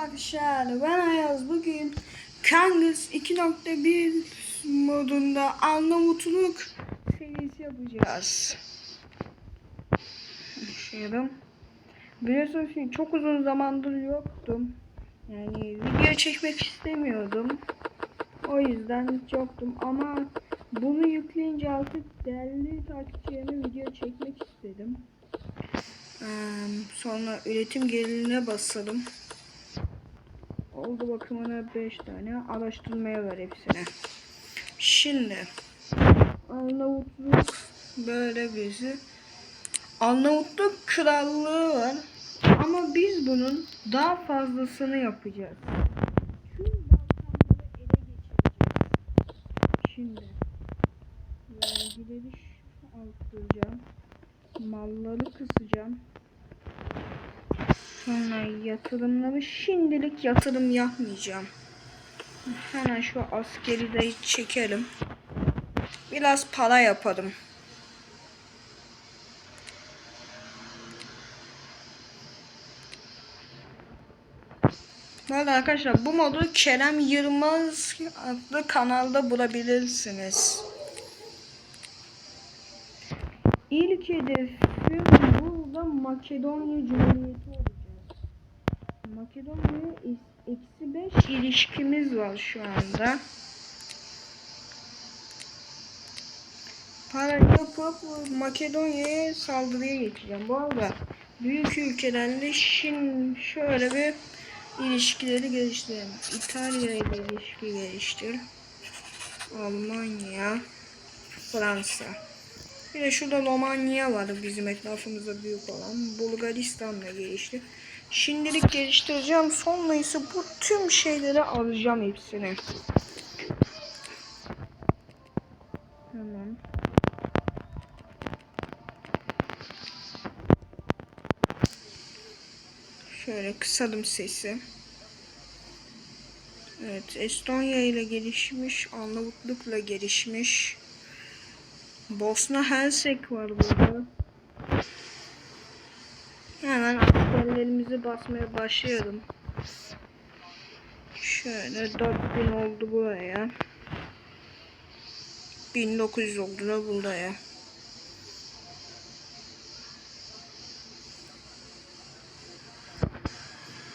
Arkadaşlar ben Ayaz bugün Kangas 2.1 modunda Arnavutluk serisi yapacağız. Şöyle. Biliyorsunuz ki çok uzun zamandır yoktum. Yani video çekmek istemiyordum. O yüzden hiç yoktum ama bunu yükleyince artık değerli takipçilerime video çekmek istedim. Ee, sonra üretim geriline basalım. Oldu bakımına 5 tane araştırmaya ver hepsine. Şimdi Arnavutluk böyle bizi Arnavutluk krallığı var. Ama biz bunun daha fazlasını yapacağız. Şimdi vergileri arttıracağım. Malları kısacağım. Sonra yatırımları şimdilik yatırım yapmayacağım. Hemen şu askeri de çekelim. Biraz para yapalım. Bu arada arkadaşlar bu modu Kerem Yılmaz adlı kanalda bulabilirsiniz. İlk hedefim burada Makedonya Cumhuriyeti es- eksi 5 ilişkimiz var şu anda. Para yapıp Makedonya'ya saldırıya geçeceğim. Bu arada büyük ülkelerle şimdi şöyle bir ilişkileri geliştirelim. İtalya ile ilişki geliştir. Almanya, Fransa. Bir de şurada Romanya var bizim etrafımızda büyük olan. Bulgaristan'la gelişti. Şimdilik geliştireceğim. Sonra ise bu tüm şeyleri alacağım hepsini. Hemen. Şöyle kısalım sesi. Evet, Estonya ile gelişmiş, Arnavutluk'la gelişmiş. Bosna Hersek var burada. Hemen askerlerimizi basmaya başlayalım. Şöyle 4000 oldu buraya. 1900 oldu da buraya.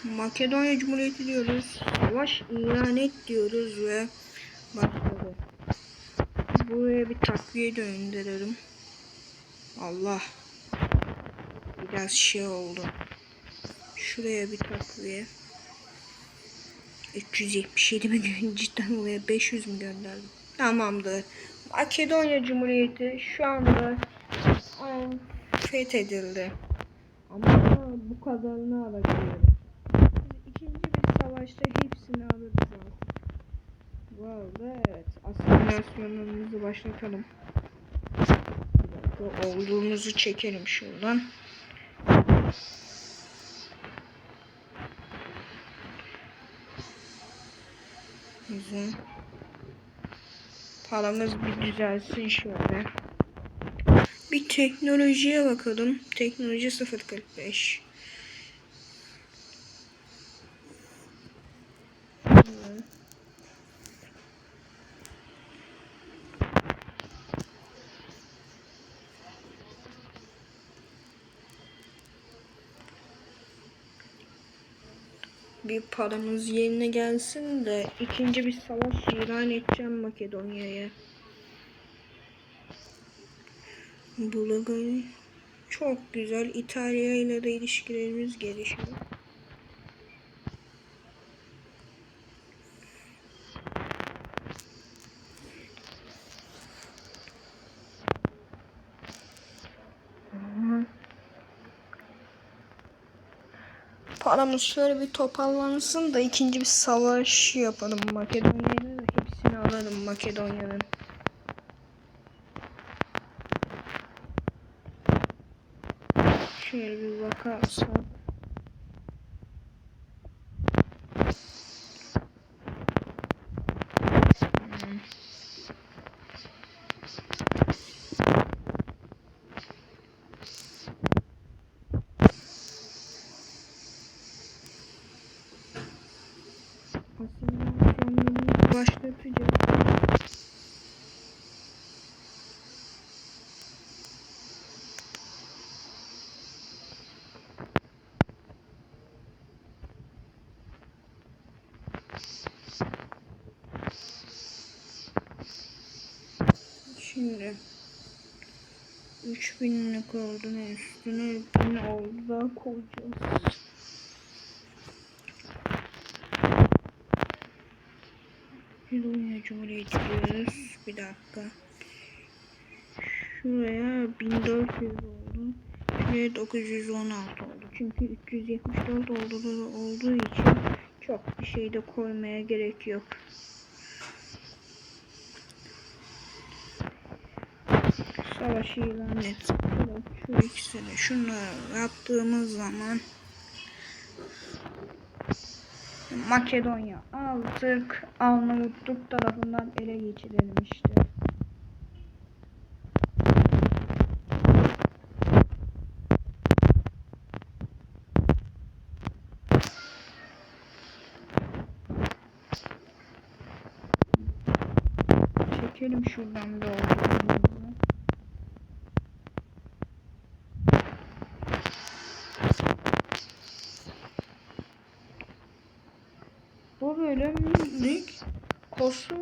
Makedonya Cumhuriyeti diyoruz. Savaş ilan et diyoruz ve başladı. Buraya bir takviye döndürelim. Allah. Biraz şey oldu. Şuraya bir takviye. 377 mi gö- cidden oraya 500 mü gönderdim? Tamamdır. Makedonya Cumhuriyeti şu anda aa, fethedildi. Ama bu kadarını alabiliyoruz. Biz ikinci bir savaşta hepsini alırız. Bu arada evet asimilasyonlarımızı başlatalım. Bir olduğumuzu çekelim şuradan. Güzel. Paramız bir düzelsin şöyle. Bir teknolojiye bakalım. Teknoloji 045. Evet. Bir paramız yerine gelsin de ikinci bir savaş ilan edeceğim Makedonya'ya. Bulgaria çok güzel. İtalya ile de ilişkilerimiz gelişiyor. Paramız şöyle bir toparlansın da ikinci bir savaş yapalım Makedonya'yla da hepsini alalım Makedonya'nın. Şöyle bir bakarsak. Hmm. Başlatacağız. Şimdi 3000'lik oldu ne üstüne 1000 oldu daha koyacağız. Diyoruz. Bir dakika. Şuraya 1400 oldu. Şuraya 916 oldu. Çünkü 374 oldu, olduğu için çok bir şey de koymaya gerek yok. Savaşı ilan et. Şu ikisini şunları yaptığımız zaman Makedonya aldık. Arnavutluk tarafından ele geçirelim işte. Çekelim şuradan bir. Bölümlük Kosova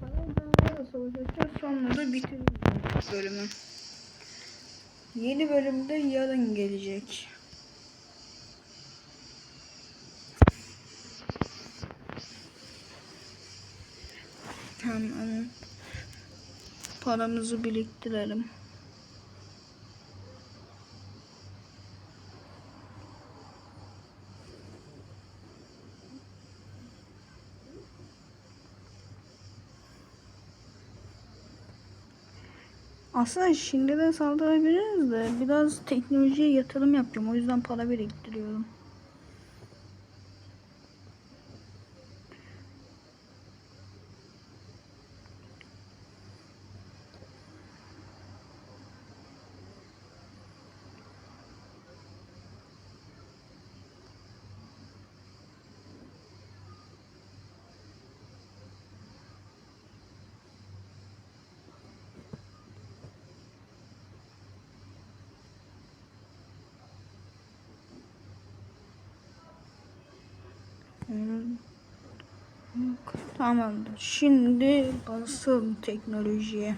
Karadağ'la savaşacağız sonra da bitireceğiz bölümü. Yeni bölümde yarın gelecek. Hemen paramızı biriktirelim. Aslında şimdiden saldırabiliriz de biraz teknolojiye yatırım yapacağım. O yüzden para biriktiriyorum. Tamamdır. Şimdi basın teknolojiye.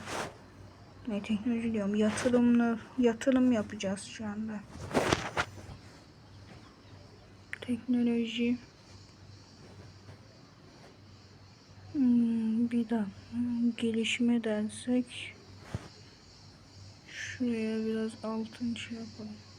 Ne teknoloji diyorum? Yatırımlı yatırım yapacağız şu anda. Teknoloji. Hmm, bir dakika. Gelişme dersek şuraya biraz altın şey yapalım.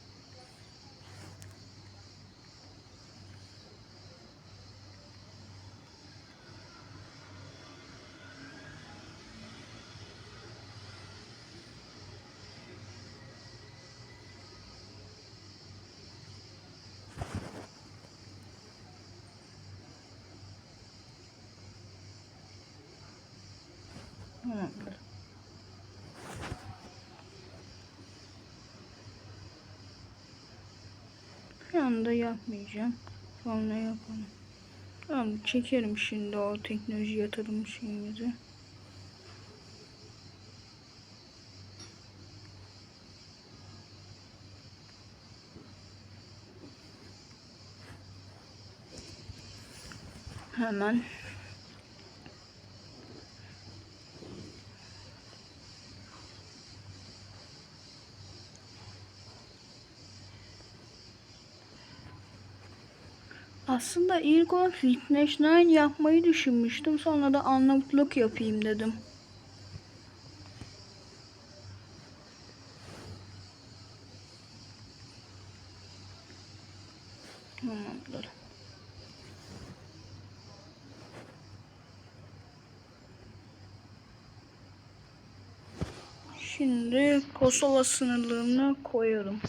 Tamamdır. Bir anda yapmayacağım. Sonra yapalım. Tamam çekerim şimdi o teknoloji yatırım şeyimizi. Hemen Aslında ilk olarak Liechtenstein yapmayı düşünmüştüm. Sonra da Arnavutluk yapayım dedim. Tamamdır. Şimdi Kosova sınırlarına koyarım.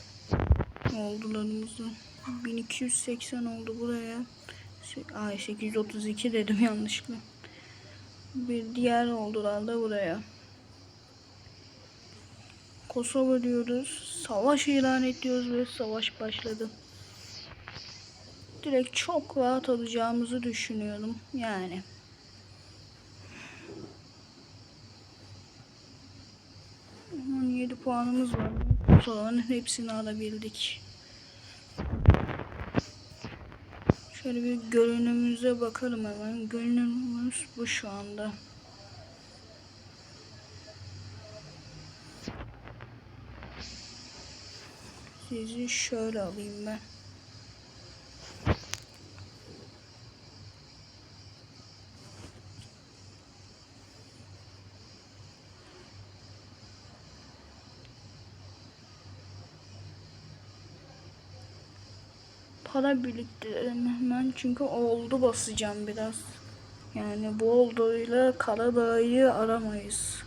Oldularımızı. 1280 oldu buraya. Ay 832 dedim yanlışlıkla. Bir diğer oldular da buraya. Kosova diyoruz. Savaş ilan ediyoruz ve savaş başladı. Direkt çok rahat alacağımızı düşünüyorum. Yani. yedi puanımız var. Kosova'nın hepsini alabildik. Şöyle bir görünümüze bakalım hemen. Görünümümüz bu şu anda. Sizi şöyle alayım ben. Para biriktirelim hemen çünkü oldu basacağım biraz. Yani bu olduğuyla Karadağ'ı aramayız.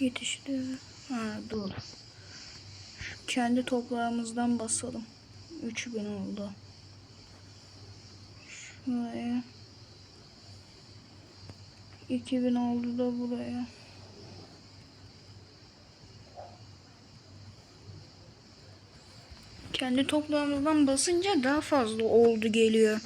Yetişti. Ha dur. Şu kendi toprağımızdan basalım. 3000 oldu. Şuraya. 2000 oldu da buraya. Kendi toprağımızdan basınca daha fazla oldu geliyor.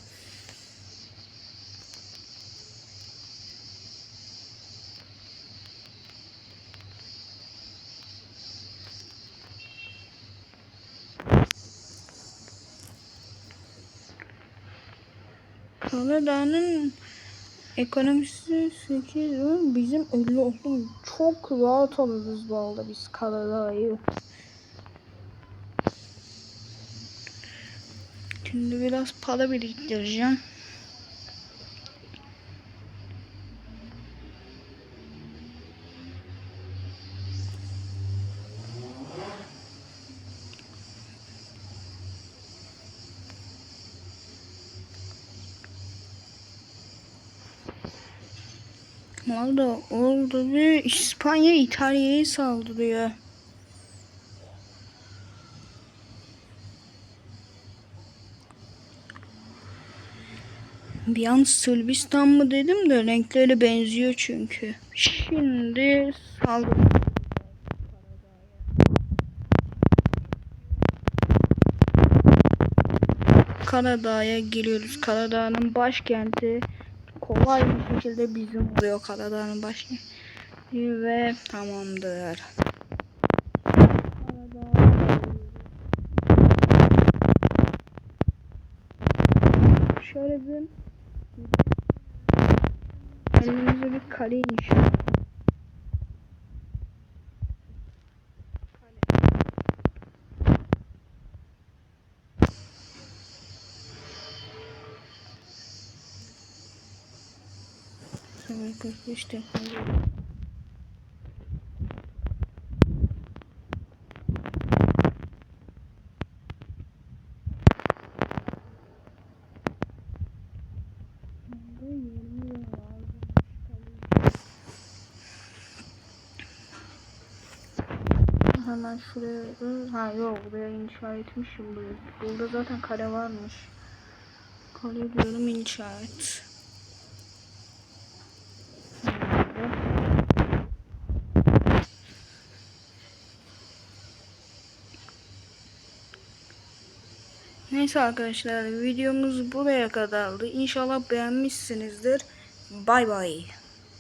Karadağ'ın ekonomisi 8 yıl, bizim 50 oldu. Çok rahat alırız arada biz Karadağ'ı. Şimdi biraz para biriktireceğim. Valla oldu bir İspanya İtalya'yı saldırıyor. Bir an Sırbistan mı dedim de renkleri benziyor çünkü. Şimdi saldırı. Karadağ'a giriyoruz. Karadağ'ın başkenti kolay bir şekilde bizim oluyor Karadağ'ın başkenti ve tamamdır. Şöyle bir elimize bir kale inşa. 45 dakika. Hemen şuraya ha yok buraya inşa etmişim burayı. Burada zaten kale varmış. Kale diyorum inşa et. Neyse arkadaşlar videomuz buraya kadardı. İnşallah beğenmişsinizdir. Bay bay.